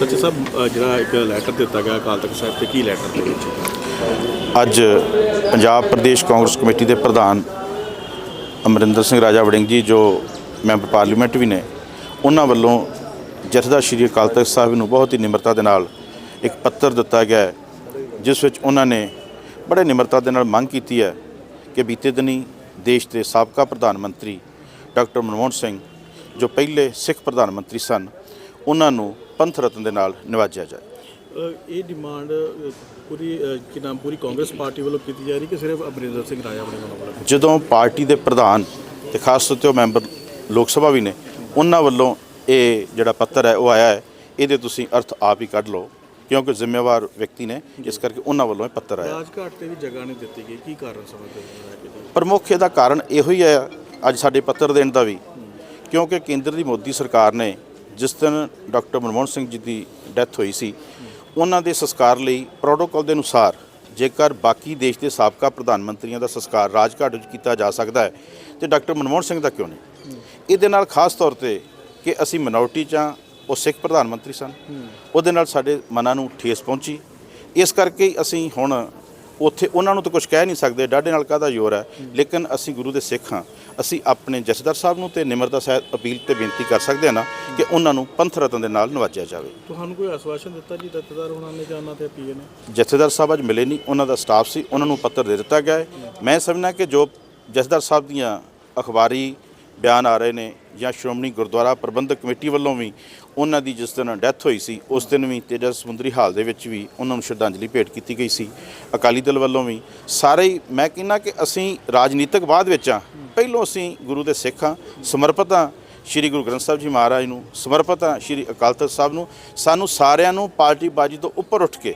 ਸੱਚੇ ਸਾਹਿਬ ਜਿਹੜਾ ਇੱਕ ਲੈਟਰ ਦਿੱਤਾ ਗਿਆ ਅਕਾਲ ਤਖਤ ਸਾਹਿਬ ਤੇ ਕੀ ਲੈਟਰ ਦੇ ਵਿੱਚ? ਅੱਜ ਪੰਜਾਬ ਪ੍ਰਦੇਸ਼ ਕਾਂਗਰਸ ਕਮੇਟੀ ਦੇ ਪ੍ਰਧਾਨ ਅਮਰਿੰਦਰ ਸਿੰਘ ਰਾਜਾ ਵੜਿੰਗ ਜੀ, ਜੋ ਮੈਂਬਰ ਪਾਰਲੀਮੈਂਟ ਵੀ ਨੇ, ਉਹਨਾਂ ਵੱਲੋਂ ਜਥੇਦਾਰ ਸ਼੍ਰੀ ਅਕਾਲ ਤਖਤ ਸਾਹਿਬ ਨੂੰ ਬਹੁਤ ਹੀ ਨਿਮਰਤਾ ਦੇ ਨਾਲ ਇੱਕ ਪੱਤਰ ਦਿੱਤਾ ਗਿਆ ਜਿਸ ਵਿੱਚ ਉਹਨਾਂ ਨੇ ਬੜੇ ਨਿਮਰਤਾ ਦੇ ਨਾਲ ਮੰਗ ਕੀਤੀ ਹੈ ਕਿ ਬੀਤੇ ਦਿਨੀ ਦੇਸ਼ ਦੇ ਸਾਬਕਾ ਪ੍ਰਧਾਨ ਮੰਤਰੀ ਡਾਕਟਰ ਮਨਮੋਹਨ ਸਿੰਘ, ਜੋ ਪਹਿਲੇ ਸਿੱਖ ਪ੍ਰਧਾਨ ਮੰਤਰੀ ਸਨ ਉਹਨਾਂ ਨੂੰ ਪੰਥ ਰਤਨ ਦੇ ਨਾਲ ਨਿਵਾਜਿਆ ਜਾਏ। ਇਹ ਡਿਮਾਂਡ ਪੂਰੀ ਕੀ ਨਾਮ ਪੂਰੀ ਕਾਂਗਰਸ ਪਾਰਟੀ ਵੱਲੋਂ ਕੀਤੀ ਜਾ ਰਹੀ ਕਿ ਸਿਰਫ ਅਮਰਿੰਦਰ ਸਿੰਘ ਰਾਜਾ ਵੱਲੋਂ ਜਦੋਂ ਪਾਰਟੀ ਦੇ ਪ੍ਰਧਾਨ ਤੇ ਖਾਸ ਤੌਰ ਤੇ ਉਹ ਮੈਂਬਰ ਲੋਕ ਸਭਾ ਵੀ ਨੇ ਉਹਨਾਂ ਵੱਲੋਂ ਇਹ ਜਿਹੜਾ ਪੱਤਰ ਹੈ ਉਹ ਆਇਆ ਹੈ ਇਹਦੇ ਤੁਸੀਂ ਅਰਥ ਆਪ ਹੀ ਕੱਢ ਲਓ ਕਿਉਂਕਿ ਜ਼ਿੰਮੇਵਾਰ ਵਿਅਕਤੀ ਨੇ ਇਸ ਕਰਕੇ ਉਹਨਾਂ ਵੱਲੋਂ ਇਹ ਪੱਤਰ ਆਇਆ। ਰਾਜਘਾਟ ਤੇ ਵੀ ਜਗ੍ਹਾ ਨਹੀਂ ਦਿੱਤੀ ਗਈ ਕੀ ਕਾਰਨ ਸਮਝਦੇ ਹੋ ਪ੍ਰਮੁੱਖ ਇਹਦਾ ਕਾਰਨ ਇਹੋ ਹੀ ਹੈ ਅੱਜ ਸਾਡੇ ਪੱਤਰ ਦੇਣ ਦਾ ਵੀ ਕਿਉਂਕਿ ਕੇਂਦਰ ਦੀ ਮੋਦੀ ਸਰਕਾਰ ਨੇ ਜਿਸ ਦਿਨ ਡਾਕਟਰ ਮਨਮੋਹਨ ਸਿੰਘ ਜੀ ਦੀ ਡੈਥ ਹੋਈ ਸੀ, ਉਹਨਾਂ ਦੇ ਸੰਸਕਾਰ ਲਈ ਪ੍ਰੋਟੋਕਾਲ ਦੇ ਅਨੁਸਾਰ ਜੇਕਰ ਬਾਕੀ ਦੇਸ਼ ਦੇ ਸਾਬਕਾ ਪ੍ਰਧਾਨ ਮੰਤਰੀਆਂ ਦਾ ਸੰਸਕਾਰ ਰਾਜਘਾਟ ਵਿੱਚ ਕੀਤਾ ਜਾ ਸਕਦਾ ਹੈ, ਤੇ ਡਾਕਟਰ ਮਨਮੋਹਨ ਸਿੰਘ ਦਾ ਕਿਉਂ ਨਹੀਂ? ਇਹਦੇ ਨਾਲ ਖਾਸ ਤੌਰ ਤੇ ਕਿ ਅਸੀਂ ਮਿਨੋਰਟੀ ਚਾਂ ਉਹ ਸਿੱਖ ਪ੍ਰਧਾਨ ਮੰਤਰੀ ਸਨ, ਉਹਦੇ ਨਾਲ ਸਾਡੇ ਮਨਾਂ ਨੂੰ ਠੇਸ ਪਹੁੰਚੀ। ਇਸ ਕਰਕੇ ਅਸੀਂ ਹੁਣ ਉੱਥੇ ਉਹਨਾਂ ਨੂੰ ਤਾਂ ਕੁਝ ਕਹਿ ਨਹੀਂ ਸਕਦੇ, ਡਾਢੇ ਨਾਲ ਕਾਹਦਾ ਜ਼ੋਰ ਹੈ, ਲੇਕਿਨ ਅਸੀਂ ਗੁਰੂ ਦੇ ਸਿੱਖ ਹਾਂ। ਅਸੀਂ ਆਪਣੇ ਜਥੇਦਾਰ ਸਾਹਿਬ ਨੂੰ ਤੇ ਨਿਮਰਤਾ ਸਾਹਿਬ ਅਪੀਲ ਤੇ ਬੇਨਤੀ ਕਰ ਸਕਦੇ ਹਾਂ ਨਾ ਕਿ ਉਹਨਾਂ ਨੂੰ ਪੰਥ ਰਤਨ ਦੇ ਨਾਲ ਨਵਾਜਿਆ ਜਾਵੇ। ਤੁਹਾਨੂੰ ਕੋਈ ਆਸ਼ਵਾਸਨ ਦਿੱਤਾ ਜੀ ਦత్తਦਾਰ ਹੋਣਾ ਨੇ ਜਾਂ ਉਹਨਾਂ ਤੇ ਪੀਏ ਨੇ? ਜਥੇਦਾਰ ਸਾਹਿਬ ਅੱਜ ਮਿਲੇ ਨਹੀਂ ਉਹਨਾਂ ਦਾ ਸਟਾਫ ਸੀ ਉਹਨਾਂ ਨੂੰ ਪੱਤਰ ਦੇ ਦਿੱਤਾ ਗਿਆ ਹੈ। ਮੈਂ ਸਮਝਣਾ ਕਿ ਜੋ ਜਥੇਦਾਰ ਸਾਹਿਬ ਦੀਆਂ ਅਖਬਾਰੀ ਬਿਆਨ ਆ ਰਹੇ ਨੇ ਜਾਂ ਸ਼੍ਰੋਮਣੀ ਗੁਰਦੁਆਰਾ ਪ੍ਰਬੰਧਕ ਕਮੇਟੀ ਵੱਲੋਂ ਵੀ ਉਹਨਾਂ ਦੀ ਜਿਸ ਦਿਨ ਡੈਥ ਹੋਈ ਸੀ, ਉਸ ਦਿਨ ਵੀ ਤੇਜਾ ਸਮੁੰਦਰੀ ਹਾਲ ਦੇ ਵਿੱਚ ਵੀ ਉਹਨਾਂ ਨੂੰ ਸ਼ਰਧਾਂਜਲੀ ਭੇਟ ਕੀਤੀ ਗਈ ਸੀ। ਅਕਾਲੀ ਦਲ ਵੱਲੋਂ ਵੀ ਸਾਰੇ ਹੀ, ਮੈਂ ਕਹਿੰਦਾ ਕਿ ਅਸੀਂ ਰਾਜਨੀਤਿਕ ਬਾਅਦ ਵਿੱਚ ਆ ਪਹਿਲੋਂ ਅਸੀਂ ਗੁਰੂ ਦੇ ਸਿੱਖ ਹਾਂ, ਸਮਰਪਿਤ ਹਾਂ। ਸ਼੍ਰੀ ਗੁਰੂ ਗ੍ਰੰਥ ਸਾਹਿਬ ਜੀ ਮਹਾਰਾਜ ਨੂੰ ਸਮਰਪਿਤ ਹਾਂ, ਸ਼੍ਰੀ ਅਕਾਲ ਤਖਤ ਸਾਹਿਬ ਨੂੰ। ਸਾਨੂੰ ਸਾਰਿਆਂ ਨੂੰ ਪਾਰਟੀ ਬਾਜੀ ਤੋਂ ਉੱਪਰ ਉੱਠ ਕੇ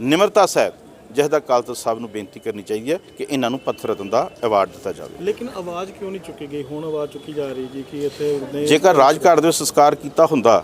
ਨਿਮਰਤਾ ਸਾਹਿਬ ਜਿਹਦਾ ਅਕਾਲ ਤਖਤ ਸਾਹਿਬ ਨੂੰ ਬੇਨਤੀ ਕਰਨੀ ਚਾਹੀਦੀ ਹੈ ਕਿ ਇਹਨਾਂ ਨੂੰ ਪੱਥਰ ਰਤਨ ਦਾ ਅਵਾਰਡ ਦਿੱਤਾ ਜਾਵੇ। ਲੇਕਿਨ ਆਵਾਜ਼ ਕਿਉਂ ਨਹੀਂ ਚੁੱਕੀ ਗਈ? ਹੁਣ ਆਵਾਜ਼ ਚੁੱਕੀ ਜਾ ਰਹੀ ਜੀ ਕਿ ਇੱਥੇ ਜੇਕਰ ਰਾਜਘਾਟ ਦੇ ਵਿੱਚ ਸੰਸਕਾਰ ਕੀਤਾ ਹੁੰਦਾ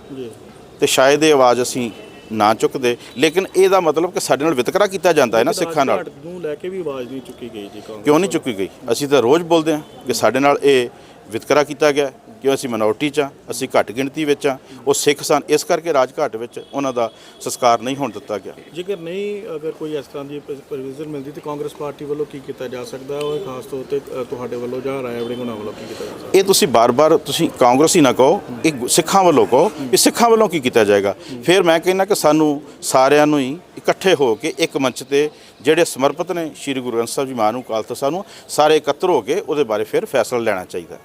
ਤੇ ਸ਼ਾਇਦ ਇਹ ਆਵਾਜ਼ ਅਸੀਂ ਨਾ ਚੁੱਕਦੇ ਲੇਕਿਨ ਇਹਦਾ ਮਤਲਬ ਕਿ ਸਾਡੇ ਨਾਲ ਵਿਤਕਰਾ ਕੀਤਾ ਜਾਂਦਾ ਹੈ ਨਾ ਸਿੱਖਾਂ ਨਾਲ। ਨੂੰ ਲੈ ਕੇ ਵੀ ਆਵਾਜ਼ ਨਹੀਂ ਚੁੱਕੀ ਗਈ ਜੀ ਕਿਉਂ ਨਹੀਂ ਚੁੱਕੀ ਗਈ? ਅਸੀਂ ਤਾਂ ਰੋਜ਼ ਬੋਲਦੇ ਹਾਂ ਕਿ ਸਾਡੇ ਨਾਲ ਇਹ ਵਿਤਕਰਾ ਕੀਤਾ ਗਿਆ ਕਿਉਂ ਅਸੀਂ ਮਿਨੋਰਟੀ ਚ ਹਾਂ ਅਸੀਂ ਘੱਟ ਗਿਣਤੀ ਵਿੱਚ ਹਾਂ ਉਹ ਸਿੱਖ ਸਨ ਇਸ ਕਰਕੇ ਰਾਜਘਾਟ ਵਿੱਚ ਉਹਨਾਂ ਦਾ ਸੰਸਕਾਰ ਨਹੀਂ ਹੋਣ ਦਿੱਤਾ ਗਿਆ। ਜੇਕਰ ਨਹੀਂ ਅਗਰ ਕੋਈ ਇਸ ਤਰ੍ਹਾਂ ਦੀ ਪ੍ਰੋਵੀਜ਼ਨ ਮਿਲਦੀ ਤੇ ਕਾਂਗਰਸ ਪਾਰਟੀ ਵੱਲੋਂ ਕੀ ਕੀਤਾ ਜਾ ਸਕਦਾ? ਹੈ ਖਾਸ ਤੌਰ ਤੇ ਤੁਹਾਡੇ ਵੱਲੋਂ ਜਾਂ ਰਾਇਆ ਵੜਿੰਗ ਹੋਣਾ ਵੱਲੋਂ ਕੀ ਕੀਤਾ ਜਾ ਸਕਦਾ? ਇਹ ਤੁਸੀਂ ਬਾਰ-ਬਾਰ ਤੁਸੀਂ ਕਾਂਗਰਸ ਹੀ ਨਾ ਕਹੋ ਇਹ ਸਿੱਖਾਂ ਵੱਲੋਂ ਕਹੋ ਇਹ ਸਿੱਖਾਂ ਵੱਲੋਂ ਕੀ ਕੀਤਾ ਜਾਏਗਾ? ਫਿਰ ਮੈਂ ਕਹਿੰਦਾ ਕਿ ਸਾਨੂੰ ਸਾਰਿਆਂ ਨੂੰ ਹੀ ਇਕੱਠੇ ਹੋ ਕੇ ਇੱਕ ਮੰਚ ਤੇ ਜਿਹੜੇ ਸਮਰਪਿਤ ਨੇ ਸ੍ਰੀ ਗੁਰੂ ਗ੍ਰੰਥ ਸਾਹਿਬ ਜੀ ਮਹਾਨ ਅਕਾਲ ਤਖਤ ਸਾਹਿਬ ਨੂੰ ਸਾਰੇ ਇਕੱਤਰ ਹੋ ਕੇ ਉਹਦੇ ਬਾਰੇ ਫਿਰ ਫੈਸਲਾ ਲੈਣਾ ਚਾਹੀਦਾ।